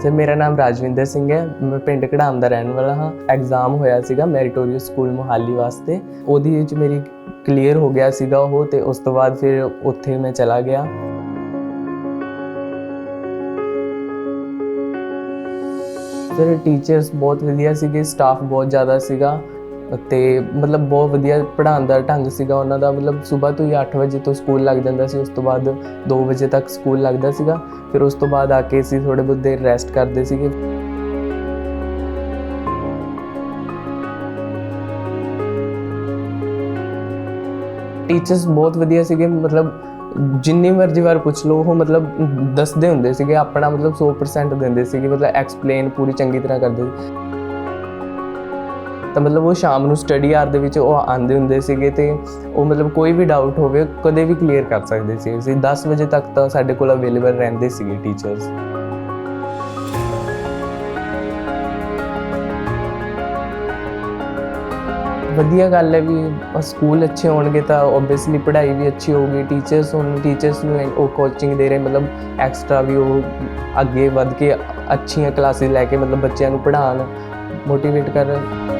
Sir ਮੇਰਾ ਨਾਮ ਰਾਜਵਿੰਦਰ ਸਿੰਘ ਹੈ। ਮੈਂ ਪਿੰਡ ਕੜਾਮ ਦਾ ਰਹਿਣ ਵਾਲਾ ਹਾਂ। ਐਗਜ਼ਾਮ ਹੋਇਆ ਸੀਗਾ ਮੈਰੀਟੋਰੀਅਸ ਸਕੂਲ ਮੁਹਾਲੀ ਵਾਸਤੇ। ਉਹਦੀ ਵਿੱਚ ਮੇਰੀ ਕਲੀਅਰ ਹੋ ਗਿਆ ਸੀਗਾ ਉਹ ਤੇ ਉਸ ਤੋਂ ਬਾਅਦ ਫਿਰ ਉੱਥੇ ਮੈਂ ਚਲਾ ਗਿਆ। ਸਰ ਟੀਚਰਸ ਬਹੁਤ ਵਧੀਆ ਸੀਗੇ ਸਟਾਫ ਬਹੁਤ ਜ਼ਿਆਦਾ ਸੀਗਾ। ਤੇ ਮਤਲਬ ਬਹੁਤ ਵਧੀਆ ਪੜ੍ਹਾਉਣ ਦਾ ਢੰਗ ਸੀਗਾ ਉਹਨਾਂ ਦਾ। ਮਤਲਬ ਸਵੇਰ ਤੋਂ ਹੀ 8 ਵਜੇ ਤੋਂ ਸਕੂਲ ਲੱਗ ਜਾਂਦਾ ਸੀ, ਉਸ ਤੋਂ ਬਾਅਦ 2 ਵਜੇ ਤੱਕ ਸਕੂਲ ਲੱਗਦਾ ਸੀਗਾ। ਫਿਰ ਉਸ ਤੋਂ ਬਾਅਦ ਆ ਕੇ ਅਸੀਂ ਥੋੜੇ ਬਹੁਤ ਦੇਰ ਰੈਸਟ ਕਰਦੇ ਸੀਗੇ। ਟੀਚਰਸ ਬਹੁਤ ਵਧੀਆ ਸੀਗੇ, ਮਤਲਬ ਜਿੰਨੀ ਮਰਜ਼ੀ ਵਾਰ ਪੁੱਛ ਲਓ, ਉਹ ਮਤਲਬ ਦੱਸਦੇ ਹੁੰਦੇ ਸੀਗੇ, ਆਪਣਾ ਮਤਲਬ 100% ਦਿੰਦੇ ਸੀਗੇ, ਮਤਲਬ ਐਕਸਪਲੇਨ ਪੂਰੀ ਚੰਗੀ ਤਰ੍ਹਾਂ ਕਰਦੇ ਸੀ। ਤਾਂ ਮਤਲਬ ਉਹ ਸ਼ਾਮ ਨੂੰ ਸਟੱਡੀ ਆਰ ਦੇ ਵਿੱਚ ਉਹ ਆਂਦੇ ਹੁੰਦੇ ਸੀਗੇ ਤੇ ਉਹ ਮਤਲਬ ਕੋਈ ਵੀ ਡਾਊਟ ਹੋਵੇ, ਕਦੇ ਵੀ ਕਲੀਅਰ ਕਰ ਸਕਦੇ ਸੀ ਅਸੀਂ। 10 ਵਜੇ ਤੱਕ ਤਾਂ ਸਾਡੇ ਕੋਲ ਅਵੇਲੇਬਲ ਰਹਿੰਦੇ ਸੀਗੇ ਟੀਚਰਸ ਵਧੀਆ ਗੱਲ ਹੈ ਵੀ ਸਕੂਲ ਅੱਛੇ ਹੋਣਗੇ ਤਾਂ ਓਬਵੀਅਸਲੀ ਪੜ੍ਹਾਈ ਵੀ ਅੱਛੀ ਹੋਊਗੀ। ਟੀਚਰਸ ਹੁਣ ਟੀਚਰਸ ਨੂੰ ਉਹ ਕੋਚਿੰਗ ਦੇ ਰਹੇ, ਮਤਲਬ ਐਕਸਟਰਾ ਵੀ ਉਹ ਅੱਗੇ ਵੱਧ ਕੇ ਅੱਛੀਆਂ ਕਲਾਸਿਸ ਲੈ ਕੇ ਮਤਲਬ ਬੱਚਿਆਂ ਨੂੰ ਪੜ੍ਹਾਉਣ ਮੋਟੀਵੇਟ ਕਰਨ।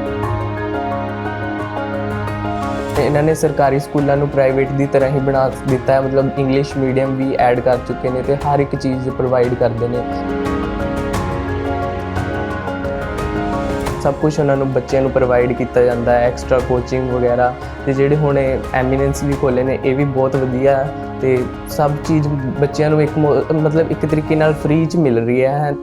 ਤੇ ਇਹਨਾਂ ਨੇ ਸਰਕਾਰੀ ਸਕੂਲਾਂ ਨੂੰ ਪ੍ਰਾਈਵੇਟ ਦੀ ਤਰ੍ਹਾਂ ਹੀ ਬਣਾ ਦਿੱਤਾ ਹੈ। ਮਤਲਬ ਇੰਗਲਿਸ਼ ਮੀਡੀਅਮ ਵੀ ਐਡ ਕਰ ਚੁੱਕੇ ਨੇ ਤੇ ਹਰ ਇੱਕ ਚੀਜ਼ ਪ੍ਰੋਵਾਈਡ ਕਰਦੇ ਨੇ। ਸਭ ਕੁਝ ਉਹਨਾਂ ਨੂੰ ਬੱਚਿਆਂ ਨੂੰ ਪ੍ਰੋਵਾਈਡ ਕੀਤਾ ਜਾਂਦਾ ਹੈ ਐਕਸਟਰਾ ਕੋਚਿੰਗ ਵਗੈਰਾ ਤੇ ਜਿਹੜੇ ਹੁਣ ਐਮੀਨੈਂਸ ਵੀ ਖੋਲੇ ਨੇ, ਇਹ ਵੀ ਬਹੁਤ ਵਧੀਆ ਹੈ ਤੇ ਸਭ ਚੀਜ਼ ਬੱਚਿਆਂ ਨੂੰ ਇੱਕ ਮਤਲਬ ਇੱਕ ਤਰੀਕੇ ਨਾਲ ਫ੍ਰੀ ਚ ਮਿਲ ਰਹੀ ਹੈ।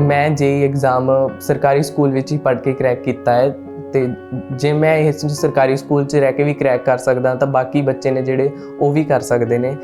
ਮੈਂ ਜੇ ਐਗਜ਼ਾਮ ਸਰਕਾਰੀ ਸਕੂਲ ਵਿੱਚ ਹੀ ਪੜ੍ਹ ਕੇ ਕਰੈਕ ਕੀਤਾ ਹੈ ਤੇ ਜੇ ਮੈਂ ਇਸ ਸਰਕਾਰੀ ਸਕੂਲ 'ਚ ਰਹਿ ਕੇ ਵੀ ਕਰੈਕ ਕਰ ਸਕਦਾ ਤਾਂ ਬਾਕੀ ਬੱਚੇ ਨੇ ਜਿਹੜੇ ਉਹ ਵੀ ਕਰ ਸਕਦੇ ਨੇ।